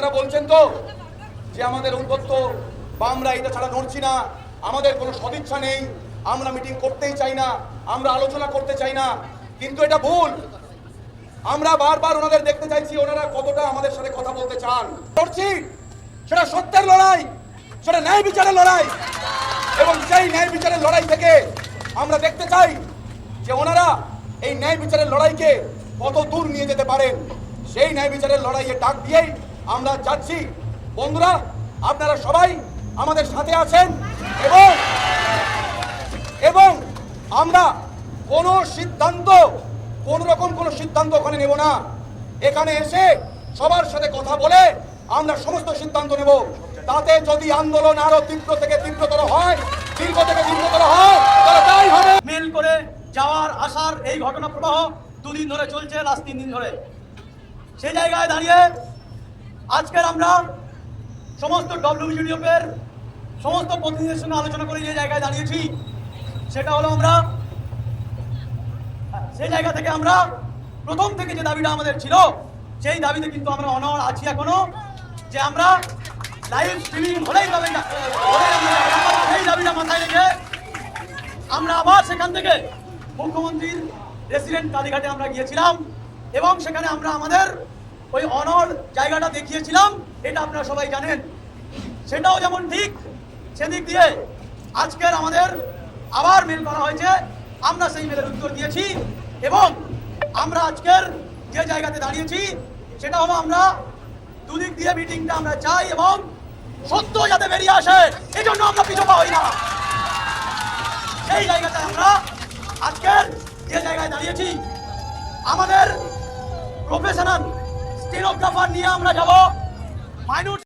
আপনারা বলছেন তো যে আমাদের উদ্বত্ত বা আমরা এটা ছাড়া নড়ছি না, আমাদের কোনো সদিচ্ছা নেই, আমরা মিটিং করতেই চাই না, আমরা আলোচনা করতে চাই না, কিন্তু এটা ভুল। আমরা বারবার ওনাদের দেখতে চাইছি, ওনারা কতটা আমাদের সাথে কথা বলতে চান। করছি সেটা সত্যের লড়াই, সেটা ন্যায় বিচারের লড়াই, এবং সেই ন্যায় বিচারের লড়াই থেকে আমরা দেখতে চাই যে ওনারা এই ন্যায় বিচারের লড়াইকে কত দূর নিয়ে যেতে পারেন। সেই ন্যায় বিচারের লড়াইয়ে ডাক দিয়েই আমরা যাচ্ছি। বন্ধুরা, আপনারা সবাই আমাদের সাথে আছেন এবং এবং আমরা কোনো সিদ্ধান্ত, কোন রকম কোনো সিদ্ধান্ত ওখানে নেব না। এখানে এসে সবার সাথে কথা বলে আমরা সমস্ত সিদ্ধান্ত নেব। তাতে যদি আন্দোলন আরও তীব্র থেকে তীব্রতর হয় দীর্ঘ থেকে দীর্ঘতর হয় তাই হবে। মেল করে যাওয়ার আসার এই ঘটনা প্রবাহ দুদিন ধরে চলছে, লাস্ট তিন দিন ধরে। সেই জায়গায় দাঁড়িয়ে আজকের আমরা সমস্ত ডব্লিউজিডিএফের সমস্ত প্রতিনিধিদের সঙ্গে আলোচনা করে যে জায়গায় দাঁড়িয়েছি, সেটা হলো আমরা সেই জায়গা থেকে আমরা প্রথম থেকে যে দাবিটা আমাদের ছিল, সেই দাবিতে কিন্তু আমরা অনর আছি এখনও, যে আমরা লাইভ স্ট্রিমিং হলেই তবে সেই দাবিটা মাথায় রেখে আমরা আবার সেখান থেকে মুখ্যমন্ত্রীর রেসিডেন্ট কালীঘাটে আমরা গিয়েছিলাম এবং সেখানে আমরা আমাদের ওই অনর জায়গাটা দেখিয়েছিলাম, এটা আপনারা সবাই জানেন। সেটাও যেমন ঠিক, সেদিক দিয়ে আজকের আমাদের আবার মেল করা হয়েছে, আমরা সেই মেলের উত্তর দিয়েছি এবং আমরা আজকের যে জায়গাতে দাঁড়িয়েছি সেটা হলো আমরা দুদিক দিয়ে মিটিংটা আমরা চাই এবং সত্য যাতে বেরিয়ে আসে, এই জন্য আমরা পিছু পা হই না। সেই জায়গাতে আমরা আজকের যে জায়গায় দাঁড়িয়েছি, আমাদের প্রফেশনাল তিন অধ্যাপন নিয়ে আমরা যাব। মাইনর